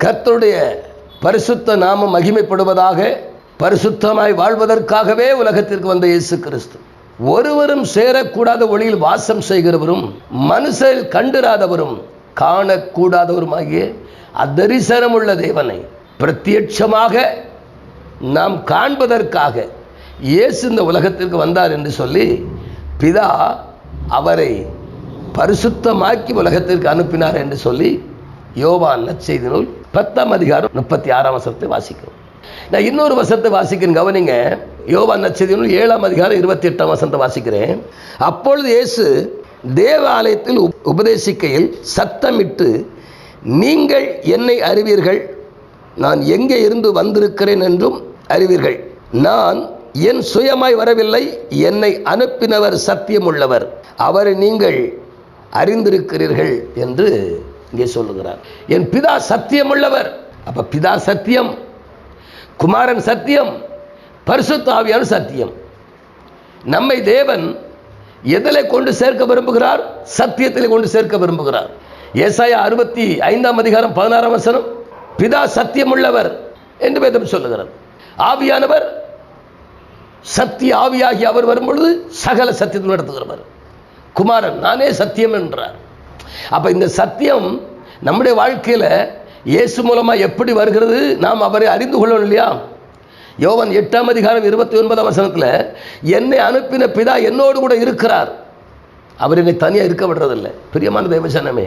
கர்த்தருடைய பரிசுத்த நாமம் மகிமைப்படுவதாக பரிசுத்தமாய் வாழ்வதற்காகவே உலகத்திற்கு வந்த இயேசு கிறிஸ்து. ஒருவரும் சேரக்கூடாத ஒளியில் வாசம் செய்கிறவரும் மனுஷர் கண்டிராதவரும் காணக்கூடாதவருமாகிய அதரிசனமுள்ள தேவனை பிரத்யட்சமாக நாம் காண்பதற்காக இயேசு இந்த உலகத்திற்கு வந்தார் என்று சொல்லி பிதா அவரை பரிசுத்தமாக்கி உலகத்திற்கு அனுப்பினார் என்று சொல்லி யோவான் நற்செய்தி நூல் பத்தாம் அதிகாரம் முப்பத்தி ஆறாம் வசனத்தை வாசிக்கிறோம். நான் இன்னொரு வசனத்தை வாசிக்கிறேன் கவனிங்க. யோவான் நற்செய்தி நூல் ஏழாம் அதிகாரம் இருபத்தி எட்டாம் வசனத்தை வாசிக்கிறேன். அப்பொழுது இயேசு தேவாலயத்தில் உப்- உபதேசிக்கையில் சத்தமிட்டு நீங்கள் என்னை அறிவீர்கள்? நான் எங்கே இருந்து வந்திருக்கிறேன் என்றும் அறிவீர்கள். நான் என் சுயமாய் வரவில்லை என்னை அனுப்பினவர் சத்தியமுள்ளவர். அவரை நீங்கள் அறிந்திருக்கிறீர்கள் என்று இங்கே சொல்லுகிறார். என் பிதா சத்தியம் உள்ளவர் அப்ப பிதா சத்தியம் குமாரன் சத்தியம் பரிசுத்தாவியான சத்தியம். நம்மை தேவன் எதில் கொண்டு சேர்க்க விரும்புகிறார் சத்தியத்தில் கொண்டு சேர்க்க விரும்புகிறார். ஏசாயா அறுபத்தி ஐந்தாம் அதிகாரம் பதினாறாம் வசனம் பிதா சத்தியம் உள்ளவர் என்று வேதம் சொல்லுகிறது. ஆவியானவர் சத்திய ஆவியாகி அவர் வரும்பொழுது சகல சத்தியத்தில் நடத்துகிறவர். குமாரன் நானே சத்தியம் என்றார். அப்போ இந்த சத்தியம் நம்முடைய வாழ்க்கையில் இயேசு மூலமாக எப்படி வருகிறது? நாம் அவரை அறிந்து கொள்ளணும் இல்லையா? யோவன் எட்டாம் அதிகாரம் இருபத்தி ஒன்பதாம் வசனத்தில் என்னை அனுப்பின பிதா என்னோடு கூட இருக்கிறார். அவர் என்னை தனியாக இருக்க விடுறதில்லை. பிரியமான தேவசனமே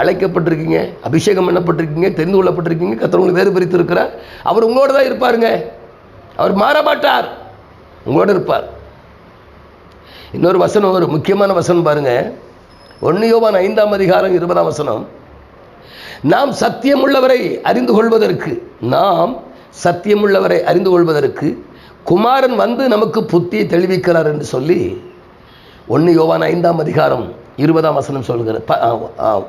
அழைக்கப்பட்டிருக்கீங்க அபிஷேகம் பண்ணப்பட்டிருக்கீங்க தெரிந்து கொள்ளப்பட்டிருக்கீங்க கத்தவங்களை வேறு பிரித்து இருக்கிறார். அவர் உங்களோட தான் இருப்பாருங்க. அவர் மாறமாட்டார் உங்களோட இருப்பார். இன்னொரு வசனம் ஒரு முக்கியமான வசனம் பாருங்கள் ஒன்று யோவான் ஐந்தாம் அதிகாரம் இருபதாம் வசனம். நாம் சத்தியமுள்ளவரை அறிந்து கொள்வதற்கு நாம் சத்தியமுள்ளவரை அறிந்து கொள்வதற்கு குமாரன் வந்து நமக்கு புத்தியை தெளிவிக்கிறார் என்று சொல்லி ஒன்று யோவான் ஐந்தாம் அதிகாரம் இருபதாம் வசனம் சொல்கிறது.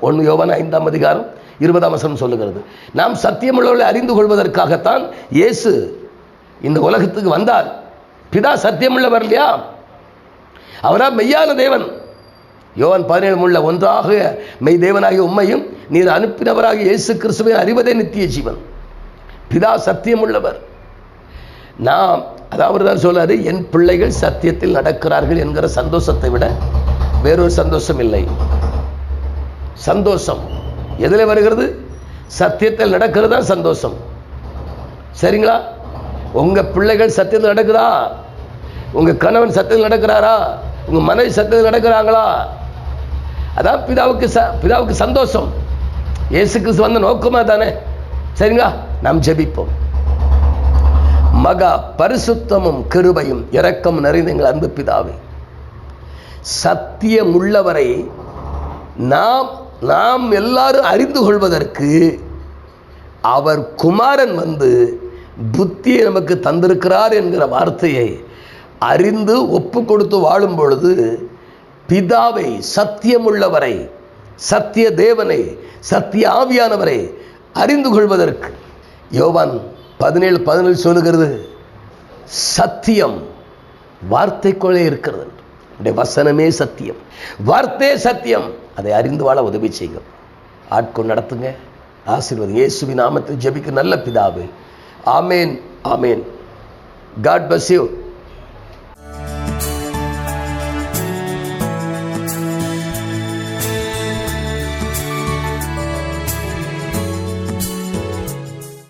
ஒன்று யோவான் ஐந்தாம் அதிகாரம் இருபதாம் வசனம் சொல்லுகிறது. நாம் சத்தியமுள்ளவர்களை அறிந்து கொள்வதற்காகத்தான் இயேசு இந்த உலகத்துக்கு வந்தார். பிதா சத்தியமுள்ளவர் இல்லையா? அவரா மெய்யான தேவன். யோவான் பதினேழு உள்ள ஒன்றாக மெய் தேவனாகிய உம்மையும் நீர் அனுப்பினவராக இயேசு கிறிஸ்துவை அறிவதே நித்திய ஜீவன். பிதா சத்தியம் உள்ளவர் நாம் அதாவது தான் சொல்றாரு என் பிள்ளைகள் சத்தியத்தில் நடக்கிறார்கள் என்கிற சந்தோஷத்தை விட வேறொரு சந்தோஷம் இல்லை. சந்தோஷம். எதில் வருகிறது? சத்தியத்தில் நடக்கிறது தான் சந்தோஷம். சரிங்களா? உங்க பிள்ளைகள் சத்தியத்தில் நடக்குதா? உங்க கணவன் சத்தியத்தில் நடக்கிறாரா? உங்க மனைவி சத்தியத்தில் நடக்கிறாங்களா? அதான் பிதாவுக்கு ச பிதாவுக்கு சந்தோஷம். இயேசு கிறிஸ்து வந்த நோக்கமா தானே? சரிங்களா? நாம் ஜெபிப்போம். மகா பரிசுத்தமும் கிருபையும் இரக்கம் நிறைந்த எங்கள் அன்பு பிதாவே. சத்தியமுள்ளவரை நாம் நாம் எல்லாரும் அறிந்து கொள்வதற்கு அவர் குமாரன் வந்து புத்தியை நமக்கு தந்திருக்கிறார் என்கிற வார்த்தையை அறிந்து ஒப்பு கொடுத்து வாழும் பொழுது பிதாவை சத்தியமுள்ளவரை சத்திய தேவனை சத்திய ஆவியானவரை அறிந்து கொள்வதற்கு யோவான் பதினேழு பதினேழு சொல்லுகிறது சத்தியம் வார்த்தைக்குள்ளே இருக்கிறது உடைய வசனமே சத்தியம். வார்த்தையே சத்தியம். அதை அறிந்து வாழ உதவி செய்யும். ஆட்கொண்டு நடத்துங்க. ஆசீர்வாதம் இயேசுவின் நாமத்தில் ஜெபிக்க நல்ல பிதாவு. Amen amen. God bless you